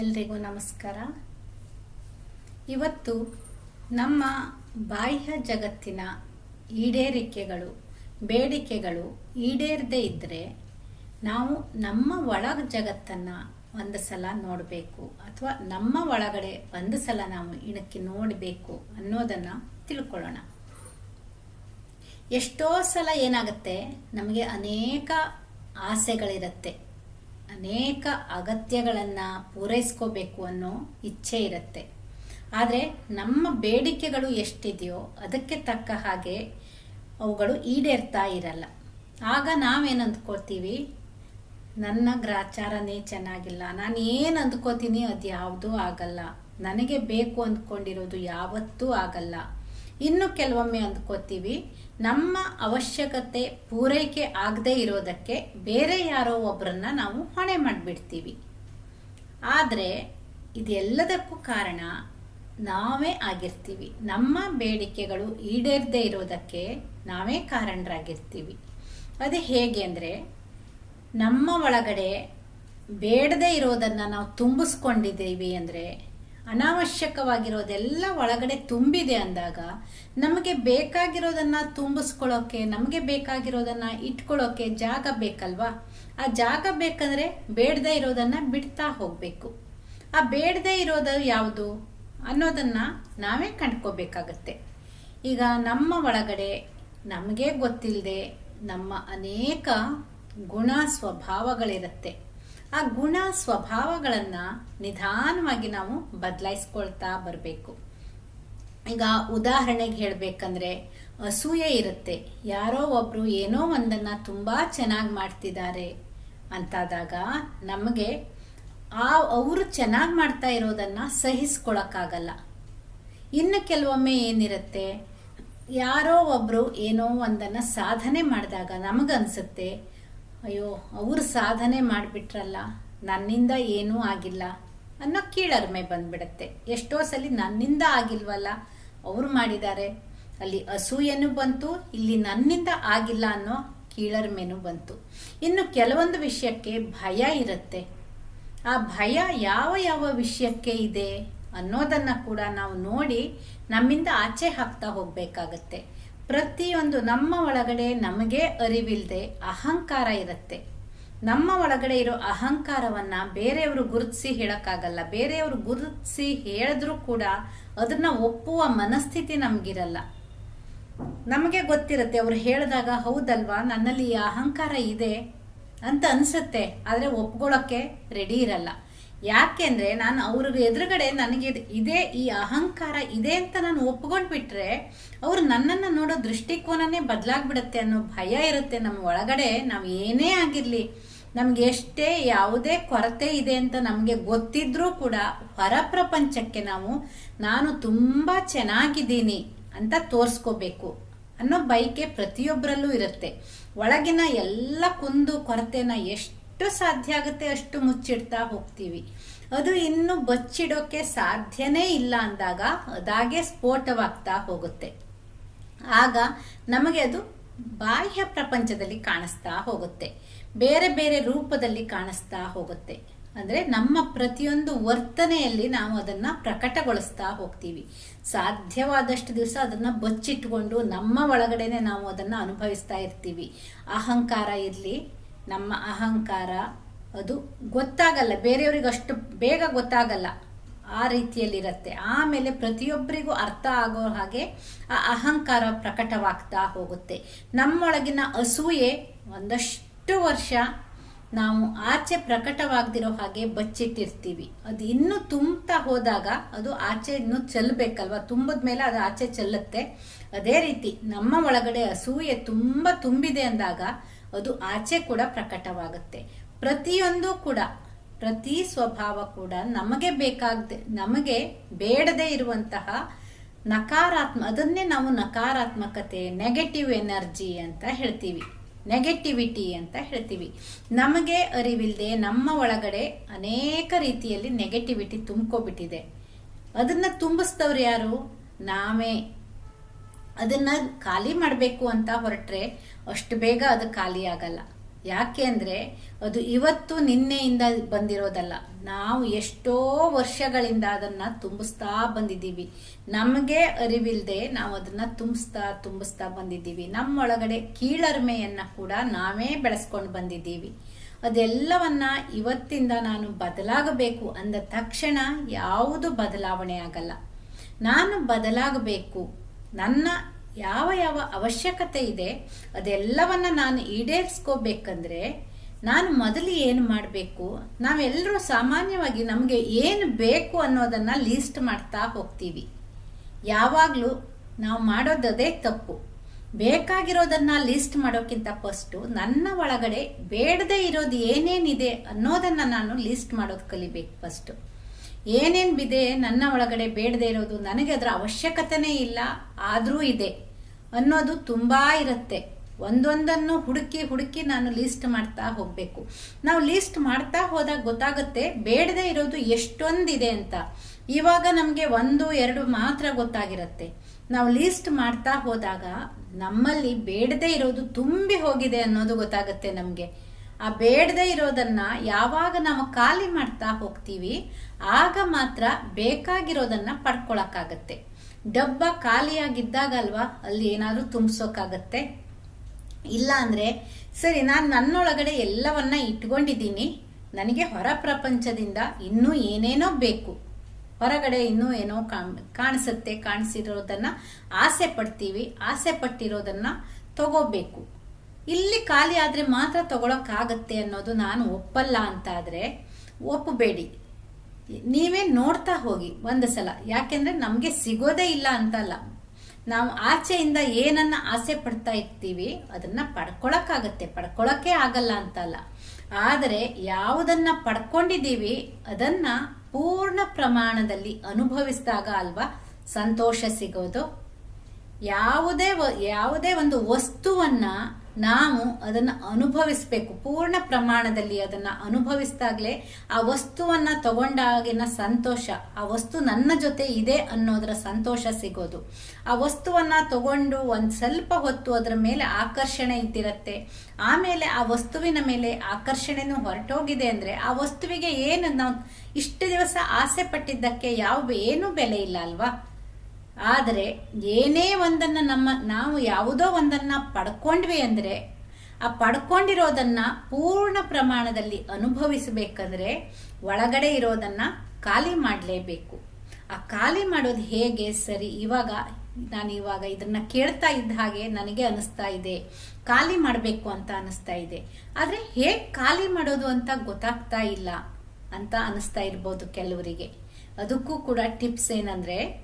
ಎಲ್ರಿಗೂ ನಮಸ್ಕಾರ. ಇವತ್ತು ನಮ್ಮ ಬಾಹ್ಯ ಜಗತ್ತಿನ ಈಡೇರಿಕೆಗಳು, ಬೇಡಿಕೆಗಳು ಈಡೇರದೇ ಇದ್ದರೆ ನಾವು ನಮ್ಮ ಒಳ ಜಗತ್ತನ್ನು ಒಂದು ಸಲ ನೋಡಬೇಕು ಅಥವಾ ನಮ್ಮ ಒಳಗಡೆ ಒಂದು ಸಲ ನಾವು ಇಣಕ್ಕಿ ನೋಡಬೇಕು ಅನ್ನೋದನ್ನು ತಿಳ್ಕೊಳ್ಳೋಣ. ಎಷ್ಟೋ ಸಲ ಏನಾಗುತ್ತೆ? ನಮಗೆ ಅನೇಕ ಆಸೆಗಳಿರುತ್ತೆ. ಅನೇಕ ಅಗತ್ಯಗಳನ್ನು ಪೂರೈಸ್ಕೋಬೇಕು ಅನ್ನೋ ಇಚ್ಛೆ ಇರುತ್ತೆ. ಆದರೆ ನಮ್ಮ ಬೇಡಿಕೆಗಳು ಎಷ್ಟಿದೆಯೋ ಅದಕ್ಕೆ ತಕ್ಕ ಹಾಗೆ ಅವುಗಳು ಈಡೇರ್ತಾ ಇರಲ್ಲ. ಆಗ ನಾವೇನು ಅಂದ್ಕೋತೀವಿ ನನ್ನ ಗ್ರಾಚಾರನೇ ಚೆನ್ನಾಗಿಲ್ಲ. ನಾನು ಏನು ಅಂದ್ಕೋತೀನಿ ಅದು ಯಾವುದೂ ಆಗಲ್ಲ. ನನಗೆ ಬೇಕು ಅಂದ್ಕೊಂಡಿರೋದು ಯಾವತ್ತೂ ಆಗಲ್ಲ. ಇನ್ನು ಕೆಲವೊಮ್ಮೆ ಅಂದ್ಕೋತೀವಿ, ನಮ್ಮ ಅವಶ್ಯಕತೆ ಪೂರೈಕೆ ಆಗದೇ ಇರೋದಕ್ಕೆ ಬೇರೆ ಯಾರೋ ಒಬ್ಬರನ್ನ ನಾವು ಹೊಣೆ ಮಾಡಿಬಿಡ್ತೀವಿ. ಆದರೆ, ಇದೆಲ್ಲದಕ್ಕೂ ಕಾರಣ ನಾವೇ ಆಗಿರ್ತೀವಿ. ನಮ್ಮ ಬೇಡಿಕೆಗಳು ಈಡೇರದೇ ಇರೋದಕ್ಕೆ ನಾವೇ ಕಾರಣರಾಗಿರ್ತೀವಿ. ಅದು ಹೇಗೆ ಅಂದರೆ, ನಮ್ಮ ಒಳಗಡೆ ಬೇಡದೇ ಇರೋದನ್ನು ನಾವು ತುಂಬಿಸ್ಕೊಂಡಿದ್ದೀವಿ ಅಂದರೆ ಅನಾವಶ್ಯಕವಾಗಿರೋದೆಲ್ಲ ಒಳಗಡೆ ತುಂಬಿದೆ ಅಂದಾಗ ನಮಗೆ ಬೇಕಾಗಿರೋದನ್ನ ತುಂಬಿಸ್ಕೊಳ್ಳೋಕೆ, ನಮಗೆ ಬೇಕಾಗಿರೋದನ್ನ ಇಟ್ಕೊಳ್ಳೋಕೆ ಜಾಗ ಬೇಕಲ್ವಾ? ಆ ಜಾಗ ಬೇಕಂದ್ರೆ ಬೇಡದೇ ಇರೋದನ್ನ ಬಿಡ್ತಾ ಹೋಗಬೇಕು. ಆ ಬೇಡದೇ ಇರೋದು ಯಾವುದು ಅನ್ನೋದನ್ನ ನಾವೇ ಕಂಡ್ಕೋಬೇಕಾಗತ್ತೆ. ಈಗ ನಮ್ಮ ಒಳಗಡೆ ನಮಗೆ ಗೊತ್ತಿಲ್ಲದೆ ನಮ್ಮ ಅನೇಕ ಗುಣ ಸ್ವಭಾವಗಳಿರುತ್ತೆ. ಆ ಗುಣ ಸ್ವಭಾವಗಳನ್ನು ನಿಧಾನವಾಗಿ ನಾವು ಬದಲಾಯಿಸ್ಕೊಳ್ತಾ ಬರಬೇಕು. ಈಗ ಉದಾಹರಣೆಗೆ ಹೇಳಬೇಕಂದ್ರೆ ಅಸೂಯೆ ಇರುತ್ತೆ. ಯಾರೋ ಒಬ್ರು ಏನೋ ಒಂದನ್ನು ತುಂಬ ಚೆನ್ನಾಗಿ ಮಾಡ್ತಿದ್ದಾರೆ ಅಂತಾದಾಗ ನಮಗೆ ಆ ಅವರು ಚೆನ್ನಾಗಿ ಮಾಡ್ತಾ ಇರೋದನ್ನು ಸಹಿಸ್ಕೊಳಕ್ಕಾಗಲ್ಲ. ಇನ್ನು ಕೆಲವೊಮ್ಮೆ ಏನಿರುತ್ತೆ, ಯಾರೋ ಒಬ್ರು ಏನೋ ಒಂದನ್ನು ಸಾಧನೆ ಮಾಡಿದಾಗ ನಮಗನ್ಸುತ್ತೆ ಅಯ್ಯೋ, ಅವರು ಸಾಧನೆ ಮಾಡಿಬಿಟ್ರಲ್ಲ, ನನ್ನಿಂದ ಏನೂ ಆಗಿಲ್ಲ ಅನ್ನೋ ಕೀಳರ್ಮೆ ಬಂದ್ಬಿಡತ್ತೆ. ಎಷ್ಟೋ ಸಲ ನನ್ನಿಂದ ಆಗಿಲ್ವಲ್ಲ, ಅವರು ಮಾಡಿದ್ದಾರೆ. ಅಲ್ಲಿ ಅಸೂಯನು ಬಂತು, ಇಲ್ಲಿ ನನ್ನಿಂದ ಆಗಿಲ್ಲ ಅನ್ನೋ ಕೀಳರ್ಮೆನೂ ಬಂತು. ಇನ್ನು ಕೆಲವೊಂದು ವಿಷಯಕ್ಕೆ ಭಯ ಇರುತ್ತೆ. ಆ ಭಯ ಯಾವ ಯಾವ ವಿಷಯಕ್ಕೆ ಇದೆ ಅನ್ನೋದನ್ನ ಕೂಡ ನಾವು ನೋಡಿ ನಮ್ಮಿಂದ ಆಚೆ ಹಾಕ್ತಾ ಹೋಗ್ಬೇಕಾಗತ್ತೆ. ಪ್ರತಿಯೊಂದು ನಮ್ಮ ಒಳಗಡೆ ನಮಗೆ ಅರಿವಿಲ್ಲದೆ ಅಹಂಕಾರ ಇರುತ್ತೆ. ನಮ್ಮ ಒಳಗಡೆ ಇರೋ ಅಹಂಕಾರವನ್ನ ಬೇರೆಯವರು ಗುರುತಿಸಿ ಹೇಳೋಕ್ಕಾಗಲ್ಲ. ಬೇರೆಯವರು ಗುರುತಿಸಿ ಹೇಳಿದ್ರೂ ಕೂಡ ಅದನ್ನ ಒಪ್ಪುವ ಮನಸ್ಥಿತಿ ನಮಗಿರಲ್ಲ. ನಮಗೆ ಗೊತ್ತಿರುತ್ತೆ, ಅವ್ರು ಹೇಳಿದಾಗ ಹೌದಲ್ವಾ, ನನ್ನಲ್ಲಿ ಈ ಅಹಂಕಾರ ಇದೆ ಅಂತ ಅನ್ಸುತ್ತೆ, ಆದರೆ ಒಪ್ಕೊಳ್ಳೋಕ್ಕೆ ರೆಡಿ ಇರಲ್ಲ. ಯಾಕೆಂದ್ರೆ ನಾನು ಅವ್ರ ಎದುರುಗಡೆ ನನಗೆ ಇದೇ ಈ ಅಹಂಕಾರ ಇದೆ ಅಂತ ನಾನು ಒಪ್ಕೊಂಡ್ಬಿಟ್ರೆ ಅವರು ನನ್ನನ್ನು ನೋಡೋ ದೃಷ್ಟಿಕೋನನೇ ಬದಲಾಗ್ಬಿಡುತ್ತೆ ಅನ್ನೋ ಭಯ ಇರುತ್ತೆ ನಮ್ಮ ಒಳಗಡೆ. ನಾವು ಏನೇ ಆಗಿರಲಿ, ನಮ್ಗೆ ಎಷ್ಟೇ ಯಾವುದೇ ಕೊರತೆ ಇದೆ ಅಂತ ನಮಗೆ ಗೊತ್ತಿದ್ರೂ ಕೂಡ ಹೊರ ಪ್ರಪಂಚಕ್ಕೆ ನಾವು, ನಾನು ತುಂಬ ಚೆನ್ನಾಗಿದ್ದೀನಿ ಅಂತ ತೋರಿಸ್ಕೋಬೇಕು ಅನ್ನೋ ಬೈಕೆ ಪ್ರತಿಯೊಬ್ಬರಲ್ಲೂ ಇರುತ್ತೆ. ಒಳಗಿನ ಎಲ್ಲ ಕುಂದು ಕೊರತೆನ ಎಷ್ಟು ಸಾಧ್ಯ ಆಗುತ್ತೆ ಅಷ್ಟು ಮುಚ್ಚಿಡ್ತಾ ಹೋಗ್ತೀವಿ. ಅದು ಇನ್ನು ಬಚ್ಚಿಡೋಕೆ ಸಾಧ್ಯನೇ ಇಲ್ಲ ಅಂದಾಗ ಅದಾಗೆ ಸ್ಫೋಟವಾಗ್ತಾ ಹೋಗುತ್ತೆ. ಆಗ ನಮಗೆ ಅದು ಬಾಹ್ಯ ಪ್ರಪಂಚದಲ್ಲಿ ಕಾಣಿಸ್ತಾ ಹೋಗುತ್ತೆ. ಬೇರೆ ಬೇರೆ ರೂಪದಲ್ಲಿ ಕಾಣಿಸ್ತಾ ಹೋಗುತ್ತೆ. ಅಂದ್ರೆ ನಮ್ಮ ಪ್ರತಿಯೊಂದು ವರ್ತನೆಯಲ್ಲಿ ನಾವು ಅದನ್ನ ಪ್ರಕಟಗೊಳಿಸ್ತಾ ಹೋಗ್ತೀವಿ. ಸಾಧ್ಯವಾದಷ್ಟು ದಿವಸ ಅದನ್ನ ಬಚ್ಚಿಟ್ಕೊಂಡು ನಮ್ಮ ಒಳಗಡೆನೆ ನಾವು ಅದನ್ನ ಅನುಭವಿಸ್ತಾ ಇರ್ತೀವಿ. ಅಹಂಕಾರ ಇರಲಿ ನಮ್ಮ ಅಹಂಕಾರ ಅದು ಗೊತ್ತಾಗಲ್ಲ, ಬೇರೆಯವ್ರಿಗೆ ಅಷ್ಟು ಬೇಗ ಗೊತ್ತಾಗಲ್ಲ, ಆ ರೀತಿಯಲ್ಲಿರುತ್ತೆ. ಆಮೇಲೆ ಪ್ರತಿಯೊಬ್ಬರಿಗೂ ಅರ್ಥ ಆಗೋ ಹಾಗೆ ಆ ಅಹಂಕಾರ ಪ್ರಕಟವಾಗ್ತಾ ಹೋಗುತ್ತೆ. ನಮ್ಮೊಳಗಿನ ಅಸೂಯೆ ಒಂದಷ್ಟು ವರ್ಷ ನಾವು ಆಚೆ ಪ್ರಕಟವಾಗದಿರೋ ಹಾಗೆ ಬಚ್ಚಿಟ್ಟಿರ್ತೀವಿ. ಅದು ಇನ್ನೂ ತುಂಬ್ತಾ ಹೋದಾಗ ಅದು ಆಚೆ ಇನ್ನೂ ಚೆಲ್ಲಬೇಕಲ್ವ? ತುಂಬಿದ ಮೇಲೆ ಅದು ಆಚೆ ಚೆಲ್ಲುತ್ತೆ. ಅದೇ ರೀತಿ ನಮ್ಮ ಒಳಗಡೆ ಅಸೂಯೆ ತುಂಬ ತುಂಬಿದೆ ಅಂದಾಗ ಅದು ಆಚೆ ಕೂಡ ಪ್ರಕಟವಾಗುತ್ತೆ. ಪ್ರತಿಯೊಂದು ಕೂಡ, ಪ್ರತಿ ಸ್ವಭಾವ ಕೂಡ ನಮಗೆ ಬೇಕಾಗದೆ, ನಮಗೆ ಬೇಡದೇ ಇರುವಂತಹ ನಕಾರಾತ್ಮ, ಅದನ್ನೇ ನಾವು ನಕಾರಾತ್ಮಕತೆ ನೆಗೆಟಿವ್ ಎನರ್ಜಿ ಅಂತ ಹೇಳ್ತೀವಿ. ನೆಗೆಟಿವಿಟಿ ಅಂತ ಹೇಳ್ತೀವಿ. ನಮಗೆ ಅರಿವಿಲ್ಲದೆ ನಮ್ಮ ಒಳಗಡೆ ಅನೇಕ ರೀತಿಯಲ್ಲಿ ನೆಗೆಟಿವಿಟಿ ತುಂಬ್ಕೊಬಿಟ್ಟಿದೆ. ಅದನ್ನ ತುಂಬಿಸ್ತವ್ರು ಯಾರು? ನಾವೇ. ಅದನ್ನ ಖಾಲಿ ಮಾಡಬೇಕು ಅಂತ ಹೊರಟ್ರೆ ಅಷ್ಟು ಬೇಗ ಅದು ಖಾಲಿ ಆಗಲ್ಲ. ಯಾಕೆ ಅಂದರೆ ಅದು ಇವತ್ತು ನಿನ್ನೆಯಿಂದ ಬಂದಿರೋದಲ್ಲ. ನಾವು ಎಷ್ಟೋ ವರ್ಷಗಳಿಂದ ಅದನ್ನು ತುಂಬಿಸ್ತಾ ಬಂದಿದ್ದೀವಿ. ನಮಗೆ ಅರಿವಿಲ್ಲದೆ ನಾವು ಅದನ್ನು ತುಂಬಿಸ್ತಾ ತುಂಬಿಸ್ತಾ ಬಂದಿದ್ದೀವಿ. ನಮ್ಮೊಳಗಡೆ ಕೀಳರ್ಮೆಯನ್ನು ಕೂಡ ನಾವೇ ಬೆಳೆಸ್ಕೊಂಡು ಬಂದಿದ್ದೀವಿ. ಅದೆಲ್ಲವನ್ನ ಇವತ್ತಿಂದ ನಾನು ಬದಲಾಗಬೇಕು ಅಂದ ತಕ್ಷಣ ಯಾವುದು ಬದಲಾವಣೆ ಆಗಲ್ಲ. ನಾನು ಬದಲಾಗಬೇಕು ನನ್ನ ಯಾವ ಯಾವ ಅವಶ್ಯಕತೆ ಇದೆ, ಅದೆಲ್ಲವನ್ನು ನಾನು ಈಡೇರಿಸ್ಕೋಬೇಕಂದ್ರೆ ನಾನು ಮೊದಲು ಏನು ಮಾಡಬೇಕು, ನಾವೆಲ್ಲರೂ ಸಾಮಾನ್ಯವಾಗಿ ನಮಗೆ ಏನು ಬೇಕು ಅನ್ನೋದನ್ನು ಲೀಸ್ಟ್ ಮಾಡ್ತಾ ಹೋಗ್ತೀವಿ. ಯಾವಾಗಲೂ ನಾವು ಮಾಡೋದದೇ ತಪ್ಪು. ಬೇಕಾಗಿರೋದನ್ನ ಲಿಸ್ಟ್ ಮಾಡೋಕ್ಕಿಂತ ಫಸ್ಟು ನನ್ನ ಒಳಗಡೆ ಬೇಡದೇ ಇರೋದು ಏನೇನಿದೆ ಅನ್ನೋದನ್ನು ನಾನು ಲಿಸ್ಟ್ ಮಾಡೋದು ಕಲಿಬೇಕು ಫಸ್ಟು ಏನೇನು ಬಿದೆ ನನ್ನ ಒಳಗಡೆ ಬೇಡದೇ ಇರೋದು ನನಗೆ ಅದರ ಅವಶ್ಯಕತೆನೇ ಇಲ್ಲ, ಆದರೂ ಇದೆ ಅನ್ನೋದು ತುಂಬ ಇರುತ್ತೆ. ಒಂದೊಂದನ್ನು ಹುಡುಕಿ ಹುಡುಕಿ ನಾನು ಲೀಸ್ಟ್ ಮಾಡ್ತಾ ಹೋಗಬೇಕು. ನಾವು ಲೀಸ್ಟ್ ಮಾಡ್ತಾ ಹೋದಾಗ ಗೊತ್ತಾಗುತ್ತೆ, ಬೇಡದೇ ಇರೋದು ಎಷ್ಟೊಂದಿದೆ ಅಂತ. ಇವಾಗ ನಮಗೆ ಒಂದು, ಎರಡು ಮಾತ್ರ ಗೊತ್ತಾಗಿರುತ್ತೆ. ನಾವು ಲೀಸ್ಟ್ ಮಾಡ್ತಾ ಹೋದಾಗ ನಮ್ಮಲ್ಲಿ ಬೇಡದೆ ಇರೋದು ತುಂಬಿ ಹೋಗಿದೆ ಅನ್ನೋದು ಗೊತ್ತಾಗುತ್ತೆ ನಮಗೆ. ಆ ಬೇಡದೇ ಇರೋದನ್ನ ಯಾವಾಗ ನಾವು ಖಾಲಿ ಮಾಡ್ತಾ ಹೋಗ್ತೀವಿ, ಆಗ ಮಾತ್ರ ಬೇಕಾಗಿರೋದನ್ನ ಪಡ್ಕೊಳಕ್ಕಾಗತ್ತೆ. ಡಬ್ಬ ಖಾಲಿಯಾಗಿದ್ದಾಗ ಅಲ್ವಾ ಅಲ್ಲಿ ಏನಾದರೂ ತುಂಬಿಸೋಕ್ಕಾಗತ್ತೆ ಇಲ್ಲ ಅಂದರೆ, ಸರಿ, ನಾನು ನನ್ನೊಳಗಡೆ ಎಲ್ಲವನ್ನ ಇಟ್ಕೊಂಡಿದ್ದೀನಿ, ನನಗೆ ಹೊರ ಪ್ರಪಂಚದಿಂದ ಇನ್ನೂ ಏನೇನೋ ಬೇಕು. ಹೊರಗಡೆ ಇನ್ನೂ ಏನೋ ಕಾಣಿಸುತ್ತೆ, ಕಾಣಿಸಿರೋದನ್ನ ಆಸೆ ಪಡ್ತೀವಿ, ಆಸೆ ಪಟ್ಟಿರೋದನ್ನ ತಗೋಬೇಕು. ಇಲ್ಲಿ ಖಾಲಿ ಆದರೆ ಮಾತ್ರ ತಗೊಳಕ್ಕಾಗತ್ತೆ ಅನ್ನೋದು ನಾನು ಒಪ್ಪಲ್ಲ ಅಂತಾದರೆ ಒಪ್ಪಬೇಡಿ. ನೀವೇ ನೋಡ್ತಾ ಹೋಗಿ ಒಂದು ಸಲ. ಯಾಕೆಂದರೆ ನಮಗೆ ಸಿಗೋದೇ ಇಲ್ಲ ಅಂತಲ್ಲ. ನಾವು ಆಚೆಯಿಂದ ಏನನ್ನ ಆಸೆ ಪಡ್ತಾ ಇರ್ತೀವಿ, ಅದನ್ನ ಪಡ್ಕೊಳಕ್ಕಾಗತ್ತೆ. ಪಡ್ಕೊಳಕ್ಕೆ ಆಗಲ್ಲ ಅಂತಲ್ಲ. ಆದರೆ ಯಾವುದನ್ನ ಪಡ್ಕೊಂಡಿದ್ದೀವಿ, ಅದನ್ನ ಪೂರ್ಣ ಪ್ರಮಾಣದಲ್ಲಿ ಅನುಭವಿಸಿದಾಗ ಅಲ್ವಾ ಸಂತೋಷ ಸಿಗೋದು? ಯಾವುದೇ ಯಾವುದೇ ಒಂದು ವಸ್ತುವನ್ನ ನಾವು ಅದನ್ನ ಅನುಭವಿಸ್ಬೇಕು. ಪೂರ್ಣ ಪ್ರಮಾಣದಲ್ಲಿ ಅದನ್ನ ಅನುಭವಿಸಿದಾಗಲೇ ಆ ವಸ್ತುವನ್ನ ತಗೊಂಡಾಗಿನ ಸಂತೋಷ, ಆ ವಸ್ತು ನನ್ನ ಜೊತೆ ಇದೆ ಅನ್ನೋದರ ಸಂತೋಷ ಸಿಗೋದು. ಆ ವಸ್ತುವನ್ನ ತಗೊಂಡು ಒಂದ್ ಸ್ವಲ್ಪ ಹೊತ್ತು ಅದರ ಮೇಲೆ ಆಕರ್ಷಣೆ ಇದ್ದಿರತ್ತೆ. ಆಮೇಲೆ ಆ ವಸ್ತುವಿನ ಮೇಲೆ ಆಕರ್ಷಣೆನೂ ಹೊರಟೋಗಿದೆ ಅಂದ್ರೆ ಆ ವಸ್ತುವಿಗೆ ಏನು ನಾವು ಇಷ್ಟು ದಿವಸ ಆಸೆ ಪಟ್ಟಿದ್ದಕ್ಕೆ ಯಾವ ಏನೂ ಬೆಲೆ ಇಲ್ಲ ಅಲ್ವಾ? ಆದರೆ ಏನೇ ಒಂದನ್ನು ನಮ್ಮ, ನಾವು ಯಾವುದೋ ಒಂದನ್ನು ಪಡ್ಕೊಂಡ್ವಿ ಅಂದರೆ, ಆ ಪಡ್ಕೊಂಡಿರೋದನ್ನ ಪೂರ್ಣ ಪ್ರಮಾಣದಲ್ಲಿ ಅನುಭವಿಸಬೇಕಂದ್ರೆ ಒಳಗಡೆ ಇರೋದನ್ನ ಖಾಲಿ ಮಾಡಲೇಬೇಕು. ಆ ಖಾಲಿ ಮಾಡೋದು ಹೇಗೆ ಸರಿ? ಇವಾಗ ನಾನು ಇವಾಗ ಇದನ್ನ ಕೇಳ್ತಾ ಇದ್ದ ಹಾಗೆ ನನಗೆ ಅನಿಸ್ತಾ ಇದೆ. ಖಾಲಿ ಮಾಡಬೇಕು ಅಂತ ಅನಿಸ್ತಾ ಇದೆ. ಆದರೆ ಹೇಗೆ ಖಾಲಿ ಮಾಡೋದು ಅಂತ ಗೊತ್ತಾಗ್ತಾ ಇಲ್ಲ ಅಂತ ಅನಿಸ್ತಾ ಇರ್ಬೋದು ಕೆಲವರಿಗೆ. ಅದಕ್ಕೂ ಕೂಡ ಟಿಪ್ಸ್ ಏನಂದ್ರೆ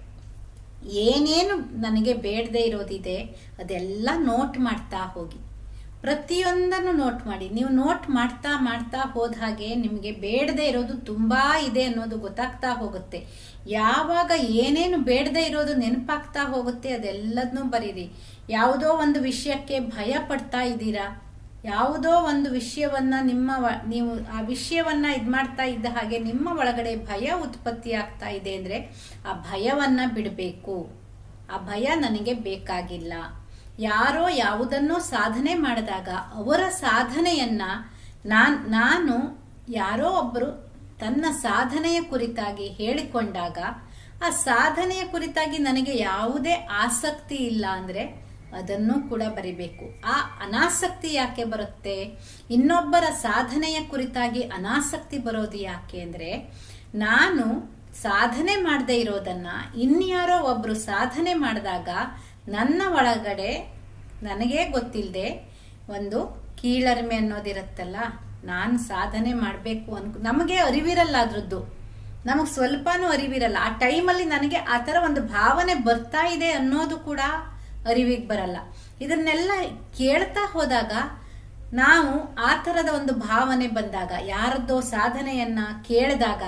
ಏನೇನು ನನಗೆ ಬೇಡದೇ ಇರೋದಿದೆ, ಅದೆಲ್ಲ ನೋಟ್ ಮಾಡ್ತಾ ಹೋಗಿ. ಪ್ರತಿಯೊಂದನ್ನು ನೋಟ್ ಮಾಡಿ. ನೀವು ನೋಟ್ ಮಾಡ್ತಾ ಮಾಡ್ತಾ ಹೋದ ಹಾಗೆ ನಿಮಗೆ ಬೇಡದೇ ಇರೋದು ತುಂಬಾ ಇದೆ ಅನ್ನೋದು ಗೊತ್ತಾಗ್ತಾ ಹೋಗುತ್ತೆ. ಯಾವಾಗ ಏನೇನು ಬೇಡದೆ ಇರೋದು ನೆನಪಾಗ್ತಾ ಹೋಗುತ್ತೆ ಅದೆಲ್ಲದನ್ನೂ ಬರೀರಿ. ಯಾವುದೋ ಒಂದು ವಿಷಯಕ್ಕೆ ಭಯ ಪಡ್ತಾ ಇದ್ದೀರಾ? ಯಾವುದೋ ಒಂದು ವಿಷಯವನ್ನ ನಿಮ್ಮ ನೀವು ಆ ವಿಷಯವನ್ನ ಇದು ಮಾಡ್ತಾ ಇದ್ದ ಹಾಗೆ ನಿಮ್ಮ ಒಳಗಡೆ ಭಯ ಉತ್ಪತ್ತಿ ಆಗ್ತಾ ಇದೆ ಅಂದ್ರೆ ಆ ಭಯವನ್ನ ಬಿಡಬೇಕು. ಆ ಭಯ ನನಗೆ ಬೇಕಾಗಿಲ್ಲ. ಯಾರೋ ಯಾವುದನ್ನೋ ಸಾಧನೆ ಮಾಡಿದಾಗ ಅವರ ಸಾಧನೆಯನ್ನ ನಾನು ನಾನು ಯಾರೋ ಒಬ್ಬರು ತನ್ನ ಸಾಧನೆಯ ಕುರಿತಾಗಿ ಹೇಳಿಕೊಂಡಾಗ ಆ ಸಾಧನೆಯ ಕುರಿತಾಗಿ ನನಗೆ ಯಾವುದೇ ಆಸಕ್ತಿ ಇಲ್ಲ ಅಂದ್ರೆ ಅದನ್ನು ಕೂಡ ಬರಿಬೇಕು. ಆ ಅನಾಸಕ್ತಿ ಯಾಕೆ ಬರುತ್ತೆ? ಇನ್ನೊಬ್ಬರ ಸಾಧನೆಯ ಕುರಿತಾಗಿ ಅನಾಸಕ್ತಿ ಬರೋದು ಯಾಕೆ ಅಂದ್ರೆ, ನಾನು ಸಾಧನೆ ಮಾಡದೇ ಇರೋದನ್ನ ಇನ್ಯಾರೋ ಒಬ್ಬರು ಸಾಧನೆ ಮಾಡಿದಾಗ ನನ್ನ ಒಳಗಡೆ ನನಗೆ ಗೊತ್ತಿಲ್ಲದೆ ಒಂದು ಕೀಳರಿಮೆ ಅನ್ನೋದಿರುತ್ತಲ್ಲ, ನಾನು ಸಾಧನೆ ಮಾಡಬೇಕು ಅನ್ಕೊ, ನಮಗೆ ಅರಿವಿರಲ್ಲ ಅದ್ರದ್ದು. ನಮಗೆ ಸ್ವಲ್ಪನೂ ಅರಿವಿರಲ್ಲ. ಆ ಟೈಮಲ್ಲಿ ನನಗೆ ಆ ಥರ ಒಂದು ಭಾವನೆ ಬರ್ತಾ ಇದೆ ಅನ್ನೋದು ಕೂಡ ಅರಿವಿಗೆ ಬರಲ್ಲ. ಇದನ್ನೆಲ್ಲ ಕೇಳ್ತಾ ಹೋದಾಗ ನಾವು ಆ ಥರದ ಒಂದು ಭಾವನೆ ಬಂದಾಗ, ಯಾರದ್ದೋ ಸಾಧನೆಯನ್ನ ಕೇಳಿದಾಗ,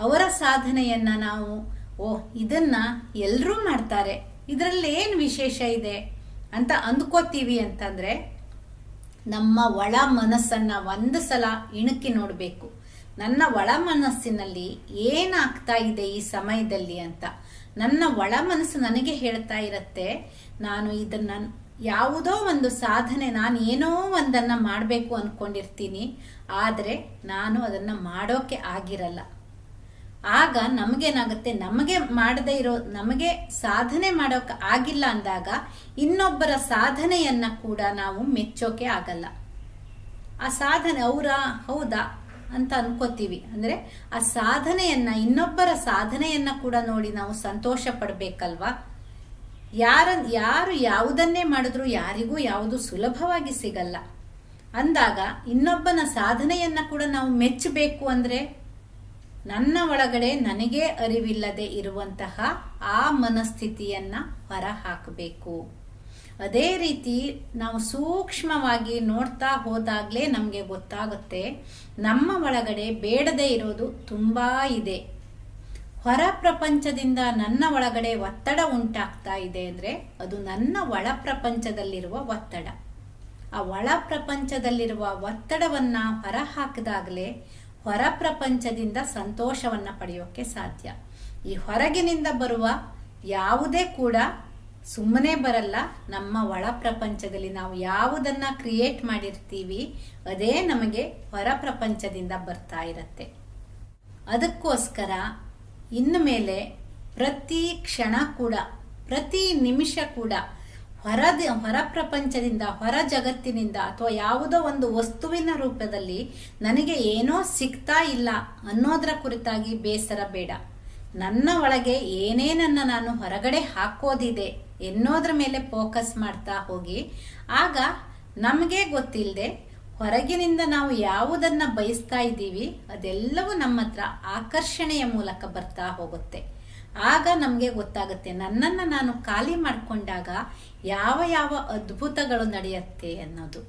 ಅವರ ಸಾಧನೆಯನ್ನ ನಾವು ಓ ಇದನ್ನ ಎಲ್ಲರೂ ಮಾಡ್ತಾರೆ ಇದರಲ್ಲಿ ಏನು ವಿಶೇಷ ಇದೆ ಅಂತ ಅಂದ್ಕೋತೀವಿ ಅಂತಂದ್ರೆ, ನಮ್ಮ ಒಳ ಮನಸ್ಸನ್ನ ಒಂದು ಸಲ ಇಣುಕಿ ನೋಡಬೇಕು. ನನ್ನ ಒಳ ಮನಸ್ಸಿನಲ್ಲಿ ಏನಾಗ್ತಾ ಇದೆ ಈ ಸಮಯದಲ್ಲಿ ಅಂತ. ನನ್ನ ಒಳ ಮನಸ್ಸು ನನಗೆ ಹೇಳ್ತಾ ಇರತ್ತೆ, ನಾನು ಇದನ್ನ ಯಾವುದೋ ಒಂದು ಸಾಧನೆ, ನಾನು ಏನೋ ಒಂದನ್ನು ಮಾಡಬೇಕು ಅಂದ್ಕೊಂಡಿರ್ತೀನಿ ಆದರೆ ನಾನು ಅದನ್ನು ಮಾಡೋಕೆ ಆಗಿರಲ್ಲ. ಆಗ ನಮಗೇನಾಗುತ್ತೆ, ನಮಗೆ ಮಾಡದೇ ಇರೋ, ನಮಗೆ ಸಾಧನೆ ಮಾಡೋಕೆ ಆಗಿಲ್ಲ ಅಂದಾಗ ಇನ್ನೊಬ್ಬರ ಸಾಧನೆಯನ್ನ ಕೂಡ ನಾವು ಮೆಚ್ಚೋಕೆ ಆಗಲ್ಲ. ಆ ಸಾಧನೆ ಅವರ, ಹೌದಾ? ಅಂತ ಅನ್ಕೋತೀವಿ. ಅಂದ್ರೆ ಆ ಸಾಧನೆಯನ್ನ, ಇನ್ನೊಬ್ಬರ ಸಾಧನೆಯನ್ನ ಕೂಡ ನೋಡಿ ನಾವು ಸಂತೋಷ ಪಡ್ಬೇಕಲ್ವಾ? ಯಾರ, ಯಾರು ಯಾವುದನ್ನೇ ಮಾಡಿದ್ರು ಯಾರಿಗೂ ಯಾವುದು ಸುಲಭವಾಗಿ ಸಿಗಲ್ಲ. ಅಂದಾಗ ಇನ್ನೊಬ್ಬನ ಸಾಧನೆಯನ್ನ ಕೂಡ ನಾವು ಮೆಚ್ಚಬೇಕು ಅಂದ್ರೆ ನನ್ನ ಒಳಗಡೆ ನನಗೆ ಅರಿವಿಲ್ಲದೆ ಇರುವಂತಹ ಆ ಮನಸ್ಥಿತಿಯನ್ನ ಹೊರ ಹಾಕಬೇಕು ಅದೇ ರೀತಿ ನಾವು ಸೂಕ್ಷ್ಮವಾಗಿ ನೋಡ್ತಾ ಹೋದಾಗಲೇ ನಮಗೆ ಗೊತ್ತಾಗುತ್ತೆ, ನಮ್ಮ ಒಳಗಡೆ ಬೇಡದೇ ಇರೋದು ತುಂಬ ಇದೆ. ಹೊರ ಪ್ರಪಂಚದಿಂದ ನನ್ನ ಒಳಗಡೆ ಒತ್ತಡ ಉಂಟಾಗ್ತಾ ಇದೆ ಅಂದರೆ ಅದು ನನ್ನ ಒಳ ಪ್ರಪಂಚದಲ್ಲಿರುವ ಒತ್ತಡ. ಆ ಒಳ ಪ್ರಪಂಚದಲ್ಲಿರುವ ಒತ್ತಡವನ್ನ ಹೊರ ಹಾಕಿದಾಗಲೇ ಹೊರ ಪ್ರಪಂಚದಿಂದ ಸಂತೋಷವನ್ನ ಪಡೆಯೋಕೆ ಸಾಧ್ಯ. ಈ ಹೊರಗಿನಿಂದ ಬರುವ ಯಾವುದೇ ಕೂಡ ಸುಮ್ಮನೆ ಬರಲ್ಲ, ನಮ್ಮ ಒಳ ಪ್ರಪಂಚದಲ್ಲಿ ನಾವು ಯಾವುದನ್ನ ಕ್ರಿಯೇಟ್ ಮಾಡಿರ್ತೀವಿ, ಅದೇ ನಮಗೆ ಹೊರ ಪ್ರಪಂಚದಿಂದ ಬರ್ತಾ ಇರತ್ತೆ. ಅದಕ್ಕೋಸ್ಕರ ಇನ್ನು ಮೇಲೆ ಪ್ರತಿ ಕ್ಷಣ ಕೂಡ, ಪ್ರತಿ ನಿಮಿಷ ಕೂಡ ಹೊರದ ಹೊರ ಪ್ರಪಂಚದಿಂದ, ಹೊರ ಜಗತ್ತಿನಿಂದ ಅಥವಾ ಯಾವುದೋ ಒಂದು ವಸ್ತುವಿನ ರೂಪದಲ್ಲಿ ನನಗೆ ಏನೋ ಸಿಗ್ತಾ ಇಲ್ಲ ಅನ್ನೋದರ ಕುರಿತಾಗಿ ಬೇಸರ ಬೇಡ. ನನ್ನ ಒಳಗೆ ಏನೇನನ್ನು ನಾನು ಹೊರಗಡೆ ಹಾಕೋದಿದೆ ಎನ್ನೋದ್ರ ಮೇಲೆ ಫೋಕಸ್ ಮಾಡ್ತಾ ಹೋಗಿ. ಆಗ ನಮಗೆ ಗೊತ್ತಿಲ್ಲದೆ ಹೊರಗಿನಿಂದ ನಾವು ಯಾವುದನ್ನು ಬಯಸ್ತಾ ಇದ್ದೀವಿ, ಅದೆಲ್ಲವೂ ನಮ್ಮ ಹತ್ರ ಆಕರ್ಷಣೆಯ ಮೂಲಕ ಬರ್ತಾ ಹೋಗುತ್ತೆ. ಆಗ ನಮಗೆ ಗೊತ್ತಾಗುತ್ತೆ, ನನ್ನನ್ನು ನಾನು ಖಾಲಿ ಮಾಡಿಕೊಂಡಾಗ ಯಾವ ಯಾವ ಅದ್ಭುತಗಳು ನಡೆಯುತ್ತೆ ಅನ್ನೋದು.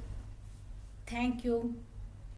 Thank you.